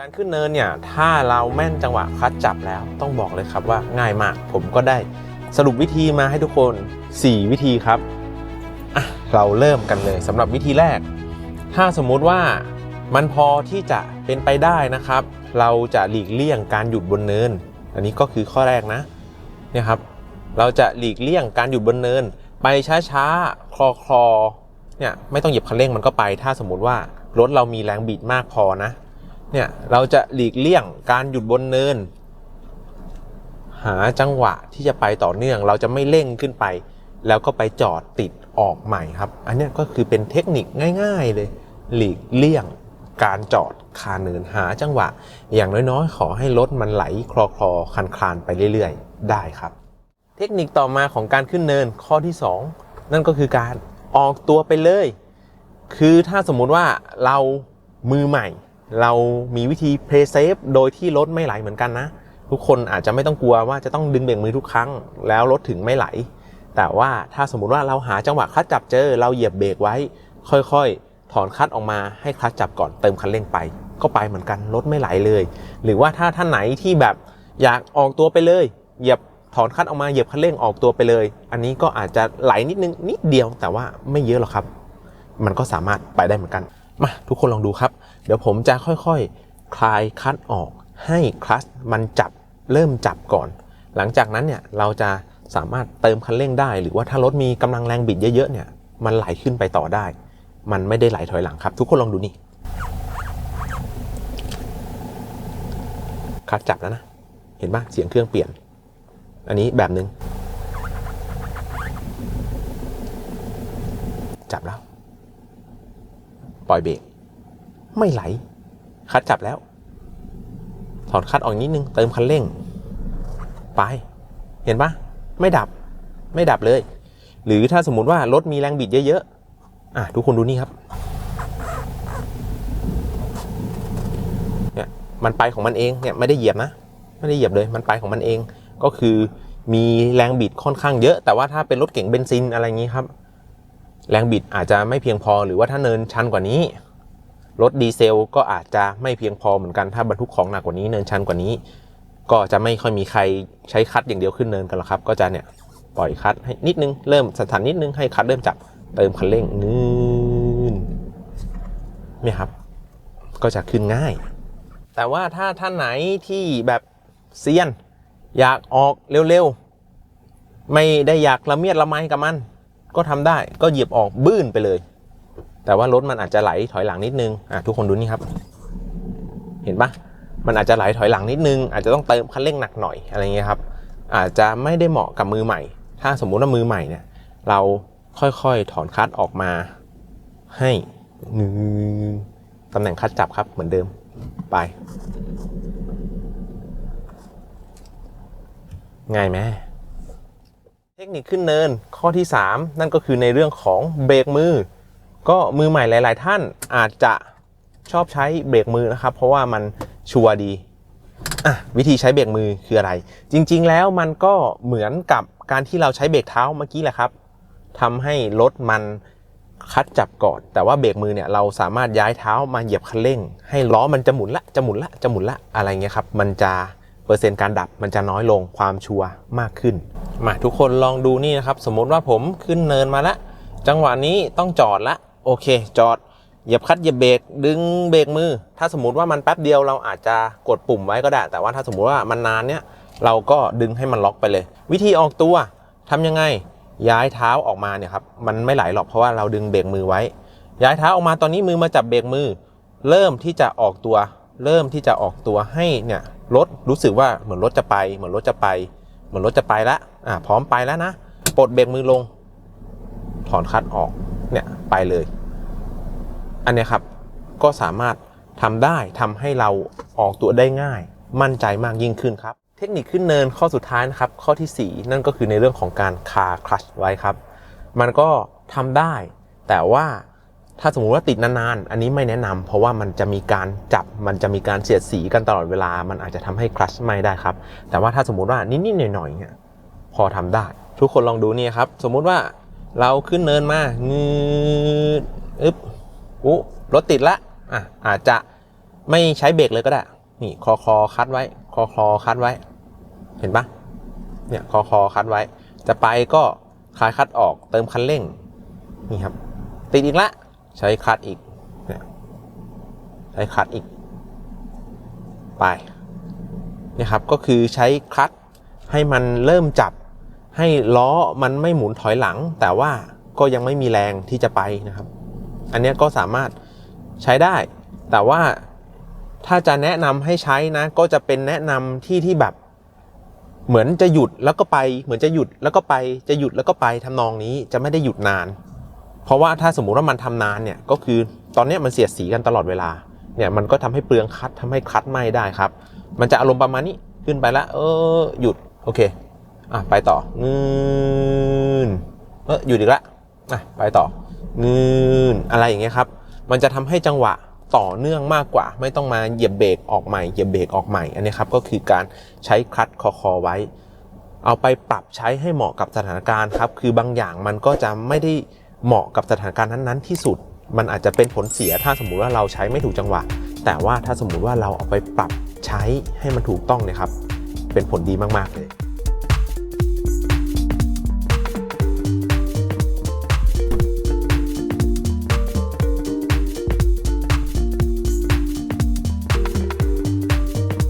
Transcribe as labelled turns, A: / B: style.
A: การขึ้นเนินเนี่ยถ้าเราแม่นจังหวะคัดจับแล้วต้องบอกเลยครับว่าง่ายมาก ผมก็ได้สรุปวิธีมาให้ทุกคน 4 วิธีครับเราเริ่มกันเลยสำหรับวิธีแรก ถ้าสมมุติว่ามันพอที่จะเป็นไปได้นะครับ เราจะหลีกเลี่ยงการหยุดบนเนิน อันนี้ก็คือข้อแรกนะเนี่ยครับ เราจะหลีกเลี่ยงการหยุดบนเนิน ไปช้าๆคลอคลอๆเนี่ยไม่ต้องเหยียบคันเร่งมันก็ไป ถ้าสมมติว่ารถเรามีแรงบิดมากพอนะ เนี่ยเราจะหลีกเลี่ยงการหยุดบนเนิน หาจังหวะที่จะไปต่อเนื่อง เราจะไม่เร่งขึ้นไป แล้วก็ไปจอดติดออกใหม่ครับ อันนี้ก็คือเป็นเทคนิคง่าย ๆเลย หลีกเลี่ยงการจอดคาเนินหาจังหวะ อย่างน้อยๆ ขอให้รถมันไหลคลอคลอๆคันคลานๆไปเรื่อยๆ ได้ครับ เทคนิคต่อมาของการขึ้นเนินข้อที่ 2 นั่นก็คือการออกตัวไปเลย คือถ้าสมมุติว่าเรามือใหม่ เรามีวิธี play safe โดยที่รถไม่ไหลเหมือนกันนะ ทุกคนอาจจะไม่ต้องกลัวว่าจะต้องดึงเบรกมือทุกครั้ง แล้วรถถึงไม่ไหล แต่ว่าถ้าสมมุติว่าเราหาจังหวะคลัดจับเจอ เราเหยียบเบรกไว้ ค่อยๆ ถอนคลัดออกมาให้คลัดจับก่อนเติมคันเร่งไป ก็ไปเหมือนกันรถไม่ไหลเลย หรือว่าถ้าท่านไหนที่แบบอยากออกตัวไปเลย เหยียบถอนคัดออกมาเหยียบคันเร่งออกตัวไปเลย อันนี้ก็อาจจะไหลนิดนึงนิดเดียวแต่ว่าไม่เยอะหรอกครับ มันก็สามารถไปได้เหมือนกัน มาทุกคนลองดูครับ เดี๋ยวผมจะค่อยๆคลายคลัตช์ออกให้คลัตช์มันจับเริ่มจับก่อน หลังจากนั้นเนี่ยเราจะสามารถเติมคันเร่งได้ หรือว่าถ้ารถมีกำลังแรงบิดเยอะๆเนี่ยมันไหลขึ้นไปต่อได้ มันไม่ได้ไหลถอยหลังครับ ทุกคนลองดูนี่คลัตช์จับแล้วนะ เห็นปะเสียงเครื่องเปลี่ยน อันนี้แบบหนึงงจับแล้ว ป ล่อยเบรกไม่ไหล คัดจับแล้ว ถอนคัดออกนิดนึง เติมคันเร่ง ไป เห็นปะไม่ดับ ไม่ดับเลย หรือถ้าสมมติว่ารถมีแรงบิดเยอะๆ อะ ทุกคนดูนี่ครับ เนี่ย มันไปของมันเอง เนี่ย ไม่ได้เหยียบนะ ไม่ได้เหยียบเลย มันไปของมันเอง ก็คือมีแรงบิดค่อนข้างเยอะ แต่ว่าถ้าเป็นรถเก๋งเบนซินอะไรอย่างนี้ครับ แรงบิดอาจจะไม่เพียงพอหรือว่าถ้าเนินชันกว่านี้ รถดีเซลก็อาจจะไม่เพียงพอเหมือนกันถ้าบรรทุกของหนักกว่านี้เนินชันกว่านี้ ก็จะไม่ค่อยมีใครใช้คัดอย่างเดียวขึ้นเนินกันหรอกครับ ก็จะเนี่ยปล่อยคัดให้นิดนึงเริ่มสถานนิดนึงให้คัดเริ่มจับเติมคันเร่งนืนเนี่ยครับ ก็จะขึ้นง่าย แต่ว่าถ้าท่านไหนที่แบบเซียน อยากออกเร็วๆ ไม่ได้อยากละเมียดละไมกับมัน ก็ทำได้ก็เหยียบออกบื้นไปเลย แต่ว่ารถมันอาจจะไหลถอยหลังนิดนึงอะทุกคนดูนี่ครับ เห็นปะมันอาจจะไหลถอยหลังนิดนึง อาจจะต้องเติมคันเร่งหนักหน่อยอะไรเงี้ยครับ อาจจะไม่ได้เหมาะกับมือใหม่ ถ้าสมมุติว่ามือใหม่เนี่ย เราค่อยๆถอนคัดออกมา ให้งือตำแหน่งคัดจับครับเหมือนเดิมไป ง่ายไหม ทคนิคขึ้นเนินข้อที่ 3 นั่นก็คือในเรื่องของเบรกมือ ก็มือใหม่หลาย ๆ ท่านอาจจะชอบใช้เบรกมือนะครับ เพราะว่ามันชัวร์ดีอะวิธีใช้เบรกมือคืออะไร จริง ๆ แล้วมันก็เหมือนกับการที่เราใช้เบรกเท้าเมื่อกี้แหละครับทำให้รถมันคัดจับก่อน แต่ว่าเบรกมือเนี่ยเราสามารถย้ายเท้ามาเหยียบคันเร่ง ให้ล้อมันจะหมุนละจะหมุนละจะหมุนละอะไรเงี้ยครับมันจะ เปอร์เซ็นต์การดับมันจะน้อยลงความชัวร์มากขึ้น มาทุกคนลองดูนี่นะครับ สมมติว่าผมขึ้นเนินมาละ จังหวะนี้ต้องจอดละโอเค จอดเหยียบคัดเหยียบเบรกดึงเบรกมือ ถ้าสมมติว่ามันแป๊บเดียวเราอาจจะกดปุ่มไว้ก็ได้ แต่ว่าถ้าสมมติว่ามันนานเนี้ยเราก็ดึงให้มันล็อกไปเลย วิธีออกตัวทำยังไงย้ายเท้าออกมาเนี่ยครับมันไม่ไหลหรอกเพราะว่าเราดึงเบรกมือไว้ ย้ายเท้าออกมาตอนนี้มือมาจับเบรกมือ เริ่มที่จะออกตัว เริ่มที่จะออกตัวให้เนี่ยรถรู้สึกว่าเหมือนรถจะไป เหมือนรถจะไป เหมือนรถจะไปแล้วอะพร้อมไปแล้วนะปลดเบรกมือลง ถอนคลัดออกเนี่ยไปเลย อันนี้ครับก็สามารถทำได้ทำให้เราออกตัวได้ง่าย มั่นใจมากยิ่งขึ้นครับ เทคนิคขึ้นเนินข้อสุดท้ายนะครับ ข้อทีสี่4 นั่นก็คือในเรื่องของการคาคลัชไว้ครับ มันก็ทำได้ แต่ว่า ถ้าสมมติว่าติดนานๆ อันนี้ไม่แนะนำเพราะว่ามันจะมีการจับ มันจะมีการเสียดสีกันตลอดเวลา มันอาจจะทำให้คลัชไม่ได้ครับ แต่ว่าถ้าสมมติว่านิดๆหน่อยๆเนี่ยพอทำได้ ทุกคนลองดูนี่ครับ สมมุติว่าเราขึ้นเนินมางืดอึ๊บอุ๊รถติดละอะอาจจะไม่ใช้เบรกเลยก็ได้ นี่คอคอคัดไว้ คอคอคัดไว้ เห็นปะเนี่ยคอคอคัดไว้ จะไปก็คลายคัดออก เติมคันเร่ง นี่ครับ ติดอีกละ ใช้คัดอีกเนี่ยใช้คัดอีก ไปนี่ยครับ ก็คือใช้คัตให้มันเริ่มจับ ให้ล้อมันไม่หมุนถอยหลัง แต่ว่าก็ยังไม่มีแรงที่จะไปนะครับ อันนี้ก็สามารถใช้ได้ แต่ว่าถ้าจะแนะนำให้ใช้นะ ก็จะเป็นแนะนำที่ที่แบบเหมือนจะหยุดแล้วก็ไป เหมือนจะหยุดแล้วก็ไป จะหยุดแล้วก็ไปทำนองนี้จะไม่ได้หยุดนาน เพราะว่าถ้าสมมุติว่ามันทำนานเนี่ยก็คือตอนนี้มันเสียดสีกันตลอดเวลาเนี่ยมันก็ทำให้เปลืองคัดทำให้คัดไหม้ได้ครับ มันจะอารมณ์ประมาณนี้ขึ้นไปแล้วเออหยุดโอเคอะไปต่องืนเออหยุดอีกละอะไปต่องืนอะไรอย่างเงี้ยครับ มันจะทำให้จังหวะต่อเนื่องมากกว่า ไม่ต้องมาเหยียบเบรกออกใหม่เหยียบเบรกออกใหม่อันนี้ครับก็คือการใช้คลัดคอคอไว้ เอาไปปรับใช้ให้เหมาะกับสถานการณ์ครับ คือบางอย่างมันก็จะไม่ได้ เหมาะกับสถานการณ์นั้นๆที่สุด มันอาจจะเป็นผลเสียถ้าสมมุติว่าเราใช้ไม่ถูกจังหวะ แต่ว่าถ้าสมมุติว่าเราเอาไปปรับใช้ให้มันถูกต้องเนี่ยครับ เป็นผลดีมากๆเลย